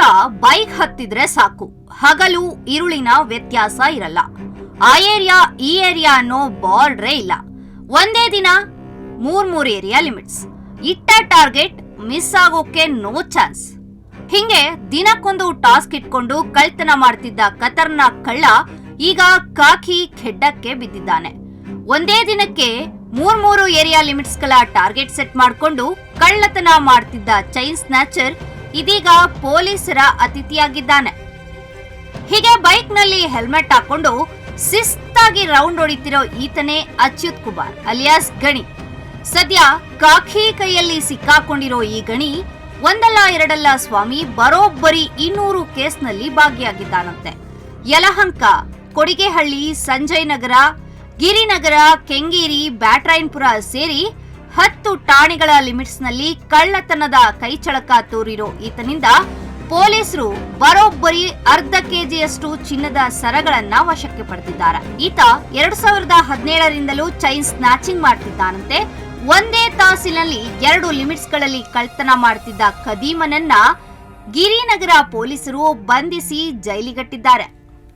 ಆತ ಬೈಕ್ ಹತ್ತಿದ್ರೆ ಸಾಕು. ಹಗಲು ಇರುಳಿನ ವ್ಯತ್ಯಾಸ ಇರಲ್ಲ. ಆ ಏರಿಯಾ, ಈ ಏರಿಯಾ ಅನ್ನೋ ಬಾರ್ಡ್ರೇ ಇಲ್ಲ. ಒಂದೇ ದಿನ ಮೂರ್ ಮೂರ್ ಏರಿಯಾ ಲಿಮಿಟ್ಸ್. ಇಟ್ಟ ಟಾರ್ಗೆಟ್ ಮಿಸ್ ಆಗೋಕೆ ನೋ ಚಾನ್ಸ್. ಹಿಂಗೆ ದಿನಕ್ಕೊಂದು ಟಾಸ್ಕ್ ಇಟ್ಕೊಂಡು ಕಳ್ತನ ಮಾಡ್ತಿದ್ದ ಕತರ್ನ ಕಳ್ಳ ಈಗ ಕಾಕಿ ಖೆಡ್ಡಕ್ಕೆ ಬಿದ್ದಿದ್ದಾನೆ. ಒಂದೇ ದಿನಕ್ಕೆ ಮೂರ್ ಮೂರು ಏರಿಯಾ ಲಿಮಿಟ್ಸ್ಗಳ ಟಾರ್ಗೆಟ್ ಸೆಟ್ ಮಾಡಿಕೊಂಡು ಕಳ್ಳತನ ಮಾಡ್ತಿದ್ದ ಚೈನ್ ಸ್ನ್ಯಾಚರ್ ಇದೀಗ ಪೊಲೀಸರ ಅತಿಥಿಯಾಗಿದ್ದಾನೆ. ಹೀಗೆ ಬೈಕ್ನಲ್ಲಿ ಹೆಲ್ಮೆಟ್ ಹಾಕೊಂಡು ಶಿಸ್ತಾಗಿ ರೌಂಡ್ ಹೊಡಿತಿರೋ ಈತನೇ ಅಚ್ಯುತ್ ಕುಮಾರ್ ಅಲಿಯಾಸ್ ಗಣಿ. ಸದ್ಯ ಕಾಖಿ ಕೈಯಲ್ಲಿ ಸಿಕ್ಕಾಕೊಂಡಿರೋ ಈ ಗಣಿ ಒಂದಲ್ಲ ಎರಡಲ್ಲ ಸ್ವಾಮಿ ಬರೋಬ್ಬರಿ ಇನ್ನೂರು ಕೇಸ್ನಲ್ಲಿ ಭಾಗಿಯಾಗಿದ್ದಾನಂತೆ ಯಲಹಂಕ, ಕೊಡಿಗೆಹಳ್ಳಿ, ಸಂಜಯ್ ನಗರ, ಗಿರಿನಗರ, ಕೆಂಗೇರಿ, ಬ್ಯಾಟ್ರಾಯನ್ಪುರ ಸೇರಿ ಹತ್ತು ಠಾಣೆಗಳ ಲಿಮಿಟ್ಸ್ನಲ್ಲಿ ಕಳ್ಳತನದ ಕೈಚಳಕ ತೋರಿರೋ ಈತನಿಂದ ಪೊಲೀಸರು ಬರೋಬ್ಬರಿ ಅರ್ಧ ಕೆಜಿಯಷ್ಟು ಚಿನ್ನದ ಸರಗಳನ್ನ ವಶಕ್ಕೆ ಪಡೆದಿದ್ದಾರೆ. ಈತ ಎರಡ್ ಸಾವಿರದ ಹದಿನೇಳರಿಂದಲೂ ಚೈನ್ ಸ್ನಾಚಿಂಗ್ ಮಾಡ್ತಿದ್ದಾನಂತೆ. ಒಂದೇ ತಾಸಿನಲ್ಲಿ ಎರಡು ಲಿಮಿಟ್ಸ್ಗಳಲ್ಲಿ ಕಳ್ತನ ಮಾಡ್ತಿದ್ದ ಕದೀಮನನ್ನ ಗಿರಿನಗರ ಪೊಲೀಸರು ಬಂಧಿಸಿ ಜೈಲಿಗಟ್ಟಿದ್ದಾರೆ.